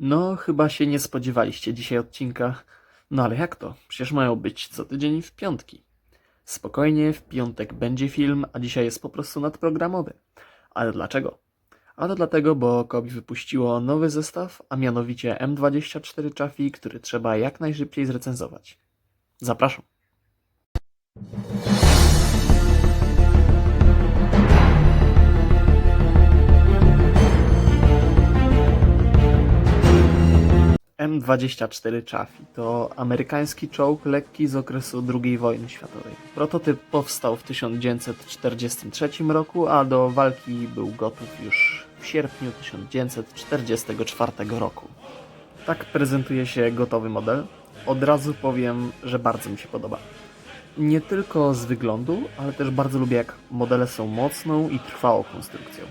No, chyba się nie spodziewaliście dzisiaj odcinka. No ale jak to? Przecież mają być co tydzień w piątki. Spokojnie, w piątek będzie film, a dzisiaj jest po prostu nadprogramowy. Ale dlaczego? A to dlatego, bo Kobi wypuściło nowy zestaw, a mianowicie M24 Chaffee, który trzeba jak najszybciej zrecenzować. Zapraszam. M24 Chaffee to amerykański czołg lekki z okresu II wojny światowej. Prototyp powstał w 1943 roku, a do walki był gotów już w sierpniu 1944 roku. Tak prezentuje się gotowy model. Od razu powiem, że bardzo mi się podoba. Nie tylko z wyglądu, ale też bardzo lubię jak modele są mocną i trwałą konstrukcją.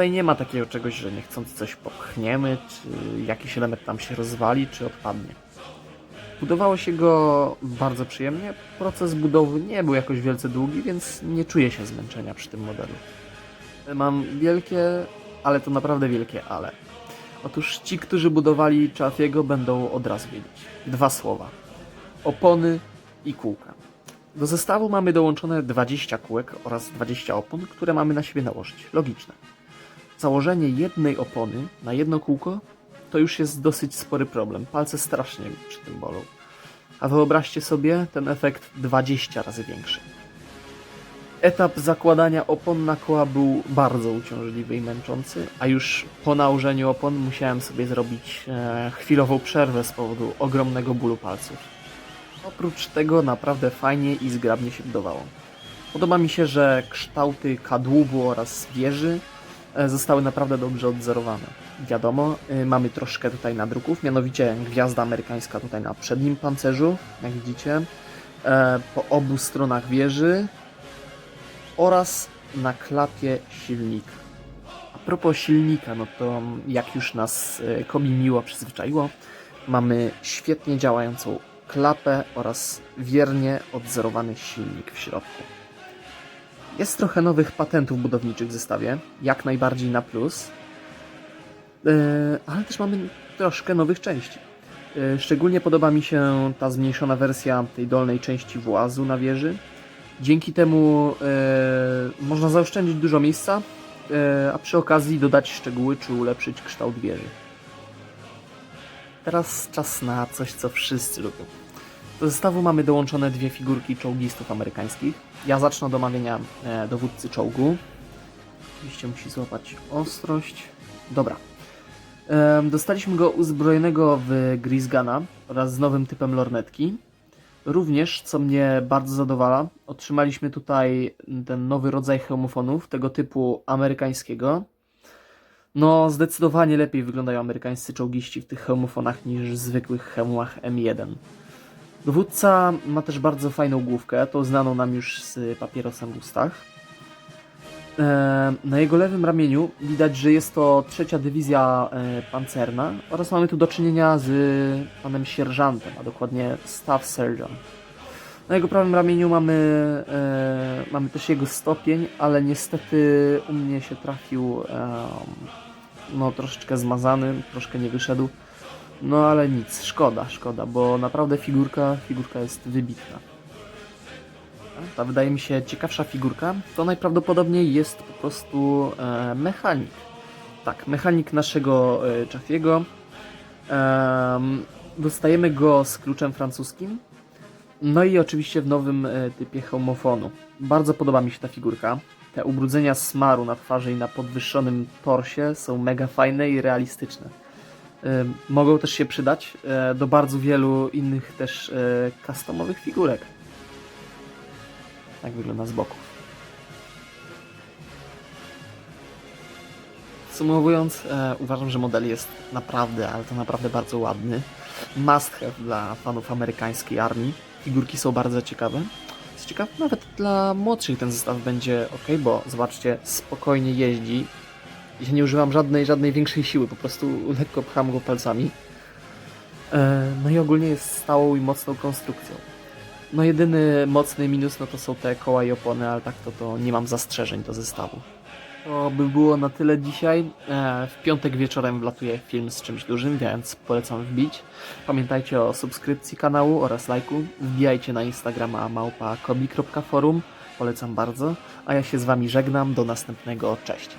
Tutaj nie ma takiego czegoś, że niechcący coś popchniemy, czy jakiś element nam się rozwali, czy odpadnie. Budowało się go bardzo przyjemnie. Proces budowy nie był jakoś wielce długi, więc nie czuję się zmęczenia przy tym modelu. Mam wielkie, ale to naprawdę wielkie ale. Otóż ci, którzy budowali Chafiego będą od razu wiedzieć. Dwa słowa. Opony i kółka. Do zestawu mamy dołączone 20 kółek oraz 20 opon, które mamy na siebie nałożyć. Logiczne. Założenie jednej opony na jedno kółko to już jest dosyć spory problem. Palce strasznie przy tym bolą. A wyobraźcie sobie ten efekt 20 razy większy. Etap zakładania opon na koła był bardzo uciążliwy i męczący, a już po nałożeniu opon musiałem sobie zrobić e, chwilową przerwę z powodu ogromnego bólu palców. Oprócz tego naprawdę fajnie i zgrabnie się budowało. Podoba mi się, że kształty kadłubu oraz wieży zostały naprawdę dobrze odzorowane. Wiadomo, y, mamy troszkę tutaj nadruków, mianowicie gwiazda amerykańska tutaj na przednim pancerzu, jak widzicie, e, po obu stronach wieży oraz na klapie silnika. A propos silnika, no to jak już nas e, Kobi miło przyzwyczaiło, mamy świetnie działającą klapę oraz wiernie odzorowany silnik w środku. Jest trochę nowych patentów budowniczych w zestawie, jak najbardziej na plus, Yy, ale też mamy troszkę nowych części. Yy, Szczególnie podoba mi się ta zmniejszona wersja tej dolnej części włazu na wieży. Dzięki temu yy, można zaoszczędzić dużo miejsca, a przy okazji dodać szczegóły czy ulepszyć kształt wieży. Teraz czas na coś, co wszyscy lubią. Do zestawu mamy dołączone dwie figurki czołgistów amerykańskich. Ja zacznę od omawiania e, dowódcy czołgu. Oczywiście musi złapać ostrość. Dobra. Em, Dostaliśmy go uzbrojonego w Grisgana oraz z nowym typem lornetki. Również, co mnie bardzo zadowala, otrzymaliśmy tutaj ten nowy rodzaj hełmofonów, tego typu amerykańskiego. No, zdecydowanie lepiej wyglądają amerykańscy czołgiści w tych hełmofonach niż w zwykłych hełmach M1. Dowódca ma też bardzo fajną główkę, tą znaną nam już z papierosem w ustach. E, Na jego lewym ramieniu widać, że jest to trzecia dywizja e, pancerna oraz mamy tu do czynienia z panem sierżantem, a dokładnie staff sergeant. Na jego prawym ramieniu mamy, e, mamy też jego stopień, ale niestety u mnie się trafił no troszeczkę zmazany, troszkę nie wyszedł. No ale nic, szkoda, szkoda, bo naprawdę figurka, figurka jest wybitna. Ta wydaje mi się ciekawsza figurka, to najprawdopodobniej jest po prostu e, mechanik. Tak, mechanik naszego e, Jaffiego. Em, dostajemy go z kluczem francuskim. No i oczywiście w nowym e, typie homofonu. Bardzo podoba mi się ta figurka. Te ubrudzenia smaru na twarzy i na podwyższonym torsie są mega fajne i realistyczne. Mogą też się przydać e, do bardzo wielu innych też e, customowych figurek. Tak wygląda z boku. Podsumowując, e, uważam, że model jest naprawdę, ale to naprawdę bardzo ładny. Must have dla fanów amerykańskiej armii. Figurki są bardzo ciekawe. Co ciekawe, nawet dla młodszych ten zestaw będzie ok, bo zobaczcie, spokojnie jeździ. Ja nie używam żadnej, żadnej większej siły, po prostu lekko pcham go palcami. E, No i ogólnie jest stałą i mocną konstrukcją. No jedyny mocny minus no to są te koła i opony, ale tak to, to nie mam zastrzeżeń do zestawu. To by było na tyle dzisiaj. E, W piątek wieczorem wlatuje film z czymś dużym, więc polecam wbić. Pamiętajcie o subskrypcji kanału oraz lajku. Wbijajcie na Instagrama małpa kobi.forum. Polecam bardzo. A ja się z wami żegnam. Do następnego. Cześć.